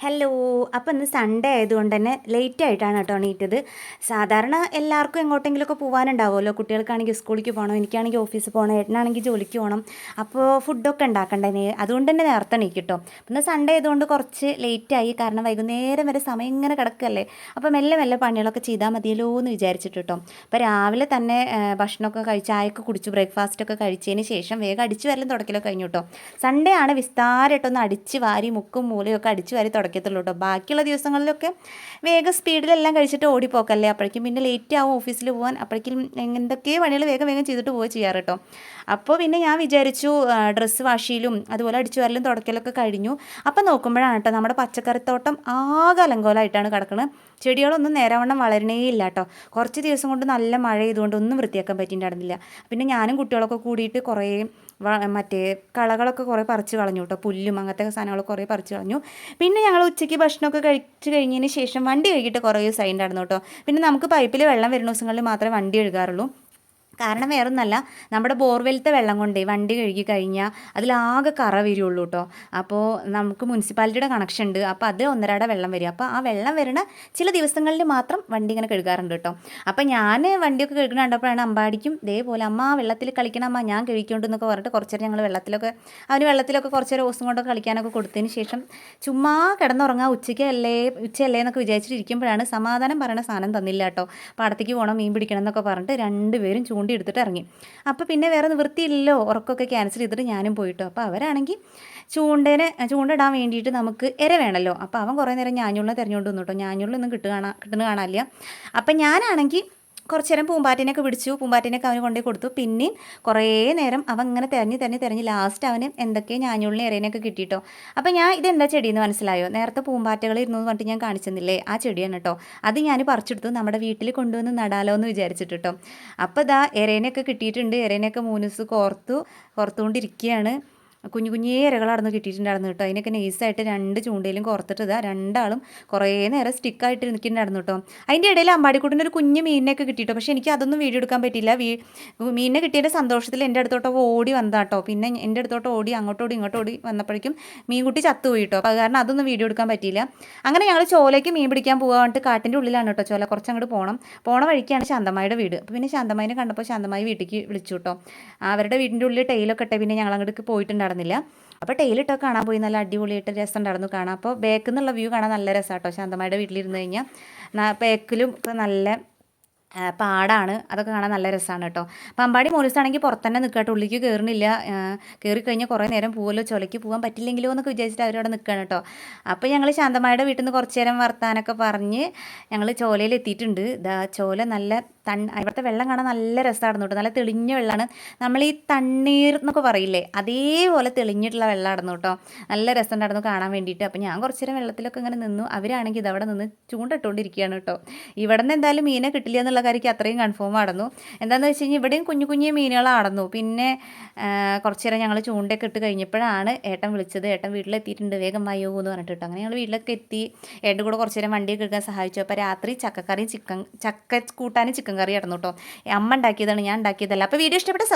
Hello അപ്പോൾ ഇന്ന് Sunday ആയതുകൊണ്ട് തന്നെ ലേറ്റ് ആയിട്ടാണ് കേട്ടോ എണീറ്റത്. സാധാരണ എല്ലാവർക്കും എങ്ങോട്ടെങ്കിലുമൊക്കെ പോകാനുണ്ടാവുമല്ലോ കുട്ടികൾക്കാണെങ്കിൽ സ്കൂളിലേക്ക് പോകണം എനിക്കാണെങ്കിൽ ഓഫീസിൽ പോകണം ഏട്ടനാണെങ്കിൽ ജോലിക്ക് പോകണം. അപ്പോൾ ഫുഡൊക്കെ ഉണ്ടാക്കണ്ടേ അതുകൊണ്ട് തന്നെ നേരത്തെ എണീക്കിട്ടോ കേട്ടോ. ഇന്ന് സൺഡേ ആയതുകൊണ്ട് കുറച്ച് ലേറ്റായി കാരണം വൈകുന്നേരം വരെ സമയം ഇങ്ങനെ കിടക്കല്ലേ. അപ്പോൾ മെല്ലെ മെല്ലെ പണികളൊക്കെ ചെയ്താൽ മതിയല്ലോ എന്ന് വിചാരിച്ചിട്ട് കേട്ടോ. അപ്പോൾ രാവിലെ തന്നെ ഭക്ഷണമൊക്കെ കഴിച്ച് ചായയൊക്കെ കുടിച്ചു ബ്രേക്ക്ഫാസ്റ്റൊക്കെ കഴിച്ചതിന് ശേഷം വേഗം അടിച്ച് വരലും തുടക്കലൊക്കെ കഴിഞ്ഞു കേട്ടോ. സൺഡേ ആണ് വിസ്താരമായിട്ടൊന്ന് അടിച്ച് വാരി മുക്കും മൂലയൊക്കെ അടിച്ച് വാരി തുടക്കത്തുള്ളൂ കേട്ടോ ബാക്കിയുള്ള ദിവസങ്ങളിലൊക്കെ വേഗം സ്പീഡിലെല്ലാം കഴിച്ചിട്ട് ഓടിപ്പോക്കല്ലേ? അപ്പോഴേക്കും പിന്നെ ലേറ്റ് ആവും ഓഫീസിൽ പോകാൻ അപ്പോഴേക്കും എന്തൊക്കെയോ പണികൾ വേഗം വേഗം ചെയ്തിട്ട് പോവുക ചെയ്യാറ് കേട്ടോ. അപ്പോൾ പിന്നെ ഞാൻ വിചാരിച്ചു ഡ്രസ്സ് വാഷിയിലും അതുപോലെ അടിച്ചു വരലും തുടക്കലൊക്കെ കഴിഞ്ഞു. അപ്പം നോക്കുമ്പോഴാണ് കേട്ടോ നമ്മുടെ പച്ചക്കറിത്തോട്ടം ആകെ അലങ്കോലമായിട്ടാണ് കിടക്കുന്നത് ചെടികളൊന്നും നേരവണ്ണം വളരണേ ഇല്ല കേട്ടോ. കുറച്ച് ദിവസം കൊണ്ട് നല്ല മഴ ചെയ്തുകൊണ്ട് ഒന്നും വൃത്തിയാക്കാൻ പറ്റിയിട്ടുണ്ടായിരുന്നില്ല. പിന്നെ ഞാനും കുട്ടികളൊക്കെ കൂടിയിട്ട് കുറേ മറ്റേ കളകളൊക്കെ കുറേ പറിച്ച് കളഞ്ഞു കേട്ടോ പുല്ലും അങ്ങനത്തെ സാധനങ്ങൾ കുറേ പറിച്ച് കളഞ്ഞു. പിന്നെ ഞങ്ങൾ ഉച്ചയ്ക്ക് ഭക്ഷണമൊക്കെ കഴിച്ച് കഴിഞ്ഞതിന് ശേഷം വണ്ടി കഴുകിയിട്ട് കുറേ ദിവസമായി ഉണ്ടായിരുന്നു കേട്ടോ പിന്നെ നമുക്ക് പൈപ്പിൽ വെള്ളം വരുന്ന ദിവസങ്ങളിൽ മാത്രമേ വണ്ടി കഴുകാറുള്ളൂ. കാരണം വേറൊന്നല്ല നമ്മുടെ ബോർവെൽത്തെ വെള്ളം കൊണ്ടേ വണ്ടി കഴുകി കഴിഞ്ഞാൽ അതിലാകെ കറ വരുള്ളൂ കേട്ടോ അപ്പോൾ നമുക്ക് മുനിസിപ്പാലിറ്റിയുടെ കണക്ഷൻ ഉണ്ട് അപ്പോൾ അത് ഒന്നരാട വെള്ളം വരും അപ്പോൾ ആ വെള്ളം വരുന്ന ചില ദിവസങ്ങളിൽ മാത്രം വണ്ടി ഇങ്ങനെ കഴുകാറുണ്ട് കേട്ടോ അപ്പോൾ ഞാൻ വണ്ടിയൊക്കെ കഴുകണ കണ്ടപ്പോഴാണ് അമ്പാടിക്കും ഇതേപോലെ അമ്മ ആ വെള്ളത്തിൽ കളിക്കണം അമ്മ ഞാൻ കഴിക്കൊണ്ട് എന്നൊക്കെ പറഞ്ഞിട്ട് കുറച്ച് നേരം ഞങ്ങൾ വെള്ളത്തിലൊക്കെ അവന് വെള്ളത്തിലൊക്കെ കുറച്ച് നേരം ഓസും കൊണ്ടൊക്കെ കളിക്കാനൊക്കെ കൊടുത്തതിന് ശേഷം ചുമ്മാ കിടന്നുറങ്ങാം ഉച്ചയ്ക്ക് അല്ലേ ഉച്ചയല്ലേ എന്നൊക്കെ വിചാരിച്ചിട്ട് ഇരിക്കുമ്പോഴാണ് സമാധാനം പറയുന്ന സാധനം തന്നില്ല കേട്ടോ പാടത്തേക്ക് പോകണം മീൻ പിടിക്കണം എന്നൊക്കെ പറഞ്ഞിട്ട് രണ്ടുപേരും ചൂണ്ടി എടുത്തിട്ട് ഇറങ്ങി. അപ്പോൾ പിന്നെ വേറെ നിവൃത്തിയില്ലല്ലോ ഉറക്കമൊക്കെ ക്യാൻസൽ ചെയ്തിട്ട് ഞാനും പോയിട്ടോ. അപ്പോൾ അവരാണെങ്കിൽ ചൂണ്ടേനെ ചൂണ്ടിടാൻ വേണ്ടിയിട്ട് നമുക്ക് ഇര വേണമല്ലോ അപ്പോൾ അവൻ കുറേ നേരം ഞാഞ്ഞുള്ള തിരഞ്ഞുകൊണ്ട് വന്നു കേട്ടോ. ഞാഞ്ഞുള്ളൊന്നും കിട്ടുക കിട്ടുന്ന കാണാനില്ല. അപ്പം ഞാനാണെങ്കിൽ കുറച്ച് നേരം പൂമ്പാറ്റിനെയൊക്കെ പിടിച്ചു. പൂമ്പാറ്റിനെയൊക്കെ അവന് കൊണ്ടുപോയി കൊടുത്തു. പിന്നെയും കുറേ നേരം അവൻ ഇങ്ങനെ തിരഞ്ഞ് തിരഞ്ഞ് തിരഞ്ഞ് ലാസ്റ്റ് അവന് എന്തൊക്കെയോ ഞാഞ്ഞുള്ളിനെ ഇറേനെയൊക്കെ കിട്ടിയിട്ടോ അപ്പോൾ ഞാൻ ഇതെന്താ ചെടിയെന്ന് മനസ്സിലായോ? നേരത്തെ പൂമ്പാറ്റകൾ ഇരുന്നു എന്ന് പറഞ്ഞിട്ട് ഞാൻ കാണിച്ചെന്നില്ലേ? ആ ചെടിയാണ് കേട്ടോ അത് ഞാൻ പറിച്ചെടുത്തു. നമ്മുടെ വീട്ടിൽ കൊണ്ടുവന്ന് നടാലോ എന്ന് വിചാരിച്ചിട്ട് കേട്ടോ അപ്പോൾ ഇതാ ഇറേനെയൊക്കെ കിട്ടിയിട്ടുണ്ട്. എരേനൊക്കെ മൂന്ന് ദിവസം കോർത്തു കോർത്തുകൊണ്ടിരിക്കുകയാണ് കുഞ്ഞു കുഞ്ഞേ ഇരകളായിരുന്നു കിട്ടിയിട്ടുണ്ടായിരുന്നു കേട്ടോ. അതിനൊക്കെ നൈസായിട്ട് രണ്ട് ചൂണ്ടയിലും കോർത്തിട്ട് ഇതാ രണ്ടാളും കുറേ നേരം സ്റ്റിക്കായിട്ട് നിൽക്കുന്നുണ്ടായിരുന്നു കേട്ടോ. അതിന്റെ ഇടയിൽ അമ്പാടിക്കൂട്ടിന്റെ ഒരു കുഞ്ഞു മീനിനെയൊക്കെ കിട്ടിയിട്ടോ പക്ഷേ എനിക്ക് അതൊന്നും വീഡിയോ എടുക്കാൻ പറ്റിയില്ല. വീ മീനിനെ കിട്ടിയതിന്റെ സന്തോഷത്തിൽ എന്റെ അടുത്തോട്ട് ഓടി വന്നതാട്ടോ പിന്നെ എന്റെ അടുത്തോട്ട് ഓടി അങ്ങോട്ടോടി ഇങ്ങോട്ടോടി വന്നപ്പോഴേക്കും മീൻകുട്ടി ചത്തുപോയി കേട്ടോ. അപ്പോൾ കാരണം അതൊന്നും വീഡിയോ എടുക്കാൻ പറ്റിയില്ല. അങ്ങനെ ഞങ്ങൾ ചോലയ്ക്ക് മീൻ പിടിക്കാൻ പോകാൻ വേണ്ടിയിട്ട് കാട്ടിന്റെ ഉള്ളിലാണ് കേട്ടോ ചോല. കുറച്ച് അങ്ങോട്ട് പോകണം പോണ വഴിക്കാണ് ശാന്തമായുടെ വീട്. അപ്പോൾ പിന്നെ ശാന്തമായിനെ കണ്ടപ്പോൾ ശാന്തമായി വീട്ടിലേക്ക് വിളിച്ചു കേട്ടോ. അവരുടെ വീടിന്റെ ഉള്ളിൽ ടൈലൊക്കെ ഇട്ടേ. പിന്നെ ഞങ്ങൾ അങ്ങോട്ട് പോയിട്ടുണ്ടായിരുന്നില്ല അപ്പോൾ ടൈലിട്ടൊക്കെ കാണാൻ പോയി. നല്ല അടിപൊളിയായിട്ട് രസം ഉണ്ടായിരുന്നു കാണാം അപ്പോൾ ബേക്കിൽ നിന്നുള്ള വ്യൂ കാണാൻ നല്ല രസമാണ് കേട്ടോ ശാന്തമായുടെ വീട്ടിലിരുന്ന് കഴിഞ്ഞാൽ ബേക്കിലും ഇപ്പോൾ നല്ല പാടാണ്. അതൊക്കെ കാണാൻ നല്ല രസമാണ് കേട്ടോ. പമ്പാടി മോലീസാണെങ്കിൽ പുറത്തന്നെ നിൽക്കുക കേട്ടോ. ഉള്ളിലേക്ക് കയറുന്നില്ല കയറി കഴിഞ്ഞാൽ കുറേ നേരം പോവല്ലോ ചൊലയ്ക്ക് പോകാൻ പറ്റില്ലെങ്കിലോ എന്നൊക്കെ വിചാരിച്ചിട്ട് അവരവിടെ നിൽക്കുകയാണ് കേട്ടോ. അപ്പോൾ ഞങ്ങൾ ശാന്തമായുടെ വീട്ടിൽ നിന്ന് കുറച്ച് നേരം വർത്താനൊക്കെ പറഞ്ഞ് ഞങ്ങൾ ചോലയിൽ എത്തിയിട്ടുണ്ട് ചോല നല്ല തൺ ഇവിടുത്തെ വെള്ളം കാണാൻ നല്ല രസമായിരുന്നു കേട്ടോ. നല്ല തെളിഞ്ഞ വെള്ളമാണ്. നമ്മൾ ഈ തണ്ണീർ എന്നൊക്കെ പറയില്ലേ അതേപോലെ തെളിഞ്ഞിട്ടുള്ള വെള്ളമായിരുന്നു കേട്ടോ. നല്ല രസമുണ്ടായിരുന്നു കാണാൻ വേണ്ടിയിട്ട്. അപ്പോൾ ഞാൻ കുറച്ച് നേരം വെള്ളത്തിലൊക്കെ ഇങ്ങനെ നിന്നു. അവരാണെങ്കിൽ ഇതവിടെ നിന്ന് ചൂണ്ടിട്ടുകൊണ്ടിരിക്കുകയാണ് കേട്ടോ. ഇവിടെ നിന്ന് എന്തായാലും മീനെ കിട്ടില്ല എന്നുള്ള കാര്യം അത്രയും കൺഫേം ആടുന്നു എന്താണെന്ന് വെച്ച് കഴിഞ്ഞാൽ ഇവിടെയും കുഞ്ഞു കുഞ്ഞു മീനുകളാടന്നു പിന്നെ കുറച്ച് നേരം ഞങ്ങൾ ചൂണ്ടയൊക്കെ ഇട്ട് കഴിഞ്ഞപ്പോഴാണ് ഏട്ടൻ വിളിച്ചത്. ഏട്ടൻ വീട്ടിലെത്തിയിട്ടുണ്ട്. വേഗം വയ്യോ എന്ന് പറഞ്ഞിട്ട് കേട്ടോ. അങ്ങനെ ഞങ്ങൾ വീട്ടിലൊക്കെ എത്തി. ഏട്ടൻ കൂടെ കുറച്ച് നേരം വണ്ടിയൊക്കെ എടുക്കാൻ സഹായിച്ചു. അപ്പോൾ രാത്രി ചക്കക്കറിയും ചിക്കൻ ചക്ക കൂട്ടാനും ചിക്കൻ കറി ആയിരുന്നു കേട്ടോ. അമ്മ ഉണ്ടാക്കിയതാണ് ഞാൻ ഉണ്ടാക്കിയതല്ല. അപ്പോൾ വീഡിയോ ഇഷ്ടപ്പെട്ട